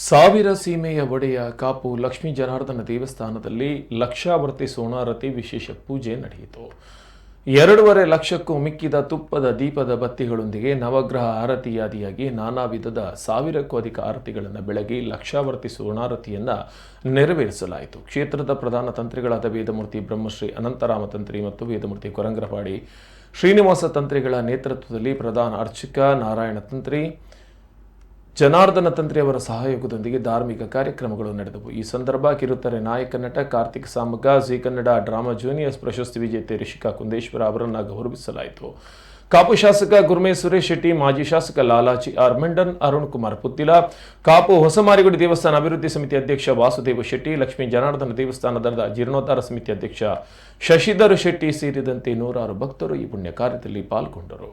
ಸಾವಿರ ಸೀಮೆಯ ಒಡೆಯ ಕಾಪು ಲಕ್ಷ್ಮೀ ಜನಾರ್ದನ ದೇವಸ್ಥಾನದಲ್ಲಿ ಲಕ್ಷಾವರ್ತಿ ಸೋಣಾರತಿ ವಿಶೇಷ ಪೂಜೆ ನಡೆಯಿತು. ಎರಡೂವರೆ ಲಕ್ಷಕ್ಕೂ ಮಿಕ್ಕಿದ ತುಪ್ಪದ ದೀಪದ ಬತ್ತಿಗಳೊಂದಿಗೆ ನವಗ್ರಹ ಆರತಿಯಾದಿಯಾಗಿ ನಾನಾ ವಿಧದ ಸಾವಿರಕ್ಕೂ ಅಧಿಕ ಆರತಿಗಳನ್ನು ಬೆಳಗಿ ಲಕ್ಷಾವರ್ತಿ ಸೋನಾರತಿಯನ್ನ ನೆರವೇರಿಸಲಾಯಿತು. ಕ್ಷೇತ್ರದ ಪ್ರಧಾನ ತಂತ್ರಿಗಳಾದ ವೇದಮೂರ್ತಿ ಬ್ರಹ್ಮಶ್ರೀ ಅನಂತರಾಮ ತಂತ್ರಿ ಮತ್ತು ವೇದಮೂರ್ತಿ ಕೊರಂಗ್ರಪಾಡಿ ಶ್ರೀನಿವಾಸ ತಂತ್ರಿಗಳ ನೇತೃತ್ವದಲ್ಲಿ ಪ್ರಧಾನ ಅರ್ಚಕ ನಾರಾಯಣ ತಂತ್ರಿ ಜನಾರ್ದನ ತಂತ್ರಿ ಅವರ ಸಹಯೋಗದೊಂದಿಗೆ ಧಾರ್ಮಿಕ ಕಾರ್ಯಕ್ರಮಗಳು ನಡೆದವು. ಈ ಸಂದರ್ಭ ಕಿರುತೆರೆ ನಾಯಕ ನಟ, Karthik Samaga Zee Kannada drama juniors ಪ್ರಶಸ್ತಿ ವಿಜೇತೆ ರಿಷಿಕಾ ಕುಂದೇಶ್ವರ ಅವರನ್ನು ಗೌರವಿಸಲಾಯಿತು. ಕಾಪು ಶಾಸಕ ಗುರ್ಮೇ ಸುರೇಶ್ ಶೆಟ್ಟಿ, ಮಾಜಿ ಶಾಸಕ ಲಾಲಾಜಿ ಆರ್ ಮಂಡನ್ ಅರುಣ್ ಕುಮಾರ್ ಪುತ್ತಿಲ, ಕಾಪು ಹೊಸಮಾರಿಗುಡಿ ದೇವಸ್ಥಾನ ಅಭಿವೃದ್ಧಿ ಸಮಿತಿ ಅಧ್ಯಕ್ಷ ವಾಸುದೇವ ಶೆಟ್ಟಿ, ಲಕ್ಷ್ಮೀ ಜನಾರ್ದನ ದೇವಸ್ಥಾನದ ಜೀರ್ಣೋದ್ಧಾರ ಸಮಿತಿ ಅಧ್ಯಕ್ಷ ಶಶಿಧರ್ ಶೆಟ್ಟಿ ಸೇರಿದಂತೆ ನೂರಾರು ಭಕ್ತರು ಈ ಪುಣ್ಯ ಕಾರ್ಯದಲ್ಲಿ ಪಾಲ್ಗೊಂಡರು.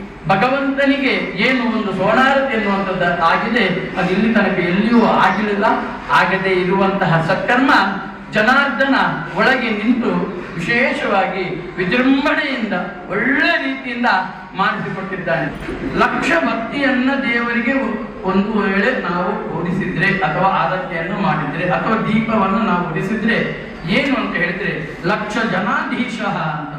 ಭಗವಂತನಿಗೆ ಏನು ಒಂದು ಸೋಣಾರತಿ ಎನ್ನುವಂಥದ್ದು ಆಗಿದೆ, ಅದು ಇಲ್ಲಿ ತನಕ ಎಲ್ಲಿಯೂ ಆಗಿರಲಿಲ್ಲ ಆಗದೆ ಇರುವಂತಹ ಸತ್ಕರ್ಮ ಜನಾರ್ದನ ಒಳಗೆ ನಿಂತು ವಿಶೇಷವಾಗಿ ವಿಜೃಂಭಣೆಯಿಂದ, ಒಳ್ಳೆ ರೀತಿಯಿಂದ ಮಾಡಿಸಿಕೊಟ್ಟಿದ್ದಾನೆ. ಲಕ್ಷ ಭಕ್ತಿಯನ್ನ ದೇವರಿಗೆ ಒಂದು ವೇಳೆ ನಾವು ಓದಿಸಿದ್ರೆ ಅಥವಾ ಆರತಿಯನ್ನು ಮಾಡಿದ್ರೆ ಅಥವಾ ದೀಪವನ್ನು ನಾವು ಉದಿಸಿದ್ರೆ ಏನು ಅಂತ ಹೇಳಿದ್ರೆ ಲಕ್ಷ ಜನಾಧೀಶ ಅಂತ.